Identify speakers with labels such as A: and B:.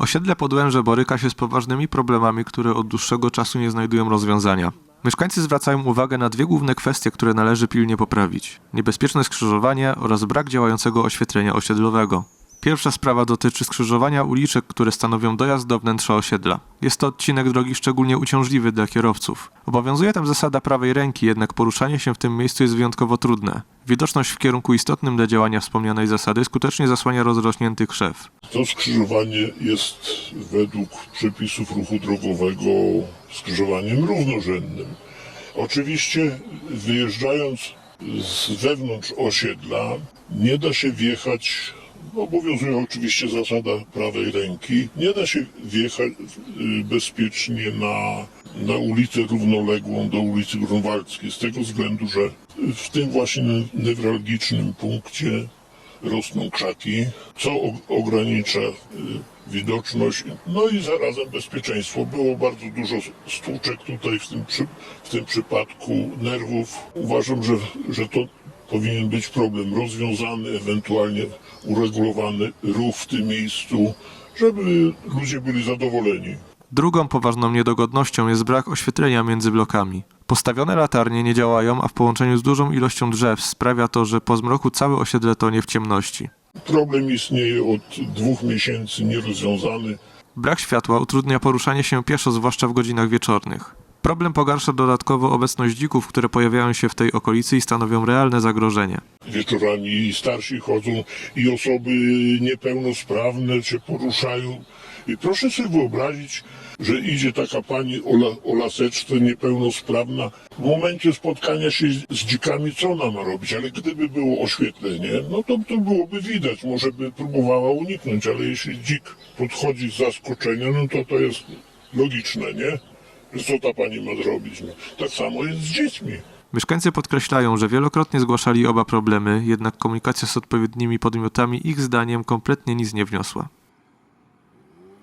A: Osiedle Podłęże boryka się z poważnymi problemami, które od dłuższego czasu nie znajdują rozwiązania. Mieszkańcy zwracają uwagę na dwie główne kwestie, które należy pilnie poprawić: niebezpieczne skrzyżowanie oraz brak działającego oświetlenia osiedlowego. Pierwsza sprawa dotyczy skrzyżowania uliczek, które stanowią dojazd do wnętrza osiedla. Jest to odcinek drogi szczególnie uciążliwy dla kierowców. Obowiązuje tam zasada prawej ręki, jednak poruszanie się w tym miejscu jest wyjątkowo trudne. Widoczność w kierunku istotnym dla działania wspomnianej zasady skutecznie zasłania rozrośnięty krzew.
B: To skrzyżowanie jest według przepisów ruchu drogowego skrzyżowaniem równorzędnym. Oczywiście wyjeżdżając z wewnątrz osiedla nie da się wjechać, obowiązuje oczywiście zasada prawej ręki, nie da się wjechać y, bezpiecznie na, na ulicę równoległą do ulicy Grunwaldzkiej z tego względu, że w tym właśnie newralgicznym punkcie rosną krzaki, co ogranicza y, widoczność, no i zarazem bezpieczeństwo. Było bardzo dużo stłuczek tutaj w tym, przy, w tym przypadku nerwów. Uważam, że, że to powinien być problem rozwiązany, ewentualnie uregulowany ruch w tym miejscu, żeby ludzie byli zadowoleni.
A: Drugą poważną niedogodnością jest brak oświetlenia między blokami. Postawione latarnie nie działają, a w połączeniu z dużą ilością drzew sprawia to, że po zmroku całe osiedle tonie w ciemności.
B: Problem istnieje od dwóch miesięcy, nierozwiązany.
A: Brak światła utrudnia poruszanie się pieszo, zwłaszcza w godzinach wieczornych. Problem pogarsza dodatkowo obecność dzików, które pojawiają się w tej okolicy i stanowią realne zagrożenie.
B: wieczorami starsi chodzą i osoby niepełnosprawne się poruszają. I proszę sobie wyobrazić, że idzie taka pani o, la, o laseczce niepełnosprawna. W momencie spotkania się z, z dzikami, co ona ma robić? Ale gdyby było oświetlenie, no to, to byłoby widać. Może by próbowała uniknąć, ale jeśli dzik podchodzi z zaskoczenia, no to to jest logiczne, nie? Co ta pani ma zrobić? No, tak samo jest z dziećmi.
A: Mieszkańcy podkreślają, że wielokrotnie zgłaszali oba problemy, jednak komunikacja z odpowiednimi podmiotami ich zdaniem kompletnie nic nie wniosła.